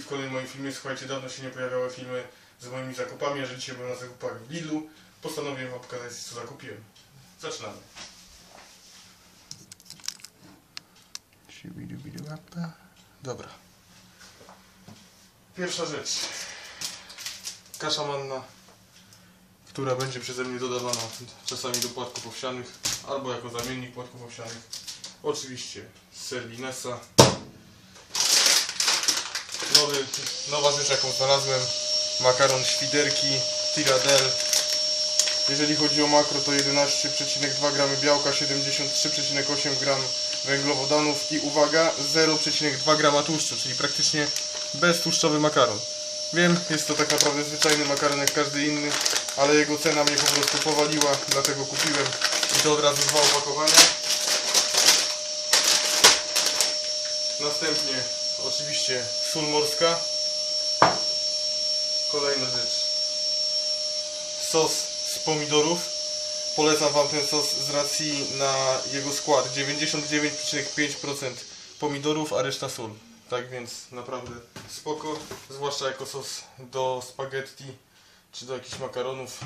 kolejnym moim filmie. Słuchajcie, dawno się nie pojawiały filmy z moimi zakupami, a że dzisiaj byłem na zakupach w Lidlu, postanowiłem wam pokazać co zakupiłem. Zaczynamy. Dobra. Pierwsza rzecz. Kasza manna, która będzie przeze mnie dodawana czasami do płatków owsianych, albo jako zamiennik płatków owsianych. Oczywiście z Serlinesa. Nowy, nowa rzecz jaką znalazłem. Makaron świderki Tiradel. Jeżeli chodzi o makro to 11,2 g białka, 73,8 g węglowodanów i uwaga 0,2 g tłuszczu, czyli praktycznie beztłuszczowy makaron. Wiem, jest to tak naprawdę zwyczajny makaron jak każdy inny, ale jego cena mnie po prostu powaliła, dlatego kupiłem i to od razu dwa opakowania. Następnie oczywiście sól morska. Kolejna rzecz. Sos z pomidorów. Polecam Wam ten sos z racji na jego skład. 99,5% pomidorów, a reszta sól. Tak więc naprawdę spoko. Zwłaszcza jako sos do spaghetti czy do jakichś makaronów.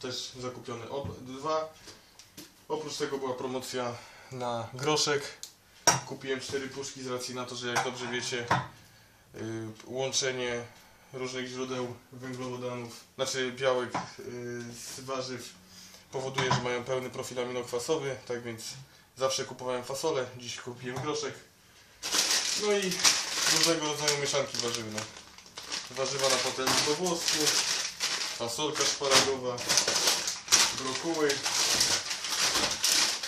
Też zakupiony dwa. Oprócz tego była promocja na groszek. Kupiłem cztery puszki z racji na to, że jak dobrze wiecie, yy, łączenie różnych źródeł węglowodanów, znaczy białek yy, z warzyw powoduje, że mają pełny profil aminokwasowy, tak więc zawsze kupowałem fasolę, dziś kupiłem groszek. No i różnego rodzaju mieszanki warzywne. Warzywa na patelni po włosku, fasolka szparagowa, brokuły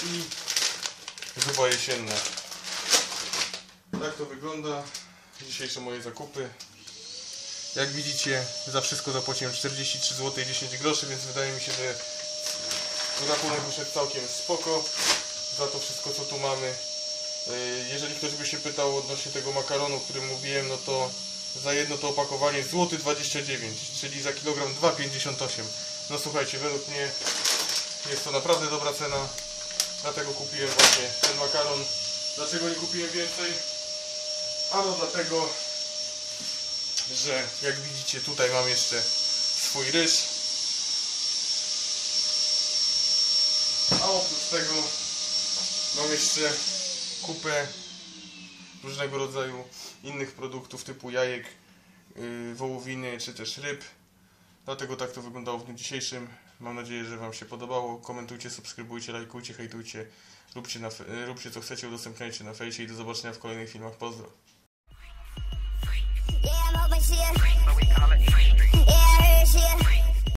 i zupa jesienna. Tak to wygląda. Dzisiejsze moje zakupy. Jak widzicie, za wszystko zapłaciłem 43 zł i 10 groszy, więc wydaje mi się, że rachunek wyszedł całkiem spoko za to wszystko, co tu mamy. Yy, Jeżeli ktoś by się pytał odnośnie tego makaronu, o którym mówiłem, no to za jedno to opakowanie złoty 29, czyli za kilogram 2,58. No słuchajcie, według mnie jest to naprawdę dobra cena. Dlatego kupiłem właśnie ten makaron. Dlaczego nie kupiłem więcej? Ano dlatego, że jak widzicie tutaj mam jeszcze swój ryż. A oprócz tego mam jeszcze kupę różnego rodzaju innych produktów typu jajek, yy, wołowiny czy też ryb. Dlatego tak to wyglądało w dniu dzisiejszym. Mam nadzieję, że Wam się podobało. Komentujcie, subskrybujcie, lajkujcie, hejtujcie. Róbcie, na, róbcie co chcecie, udostępniajcie na fejsie i do zobaczenia w kolejnych filmach. Pozdro! but. Yeah, I heard she a.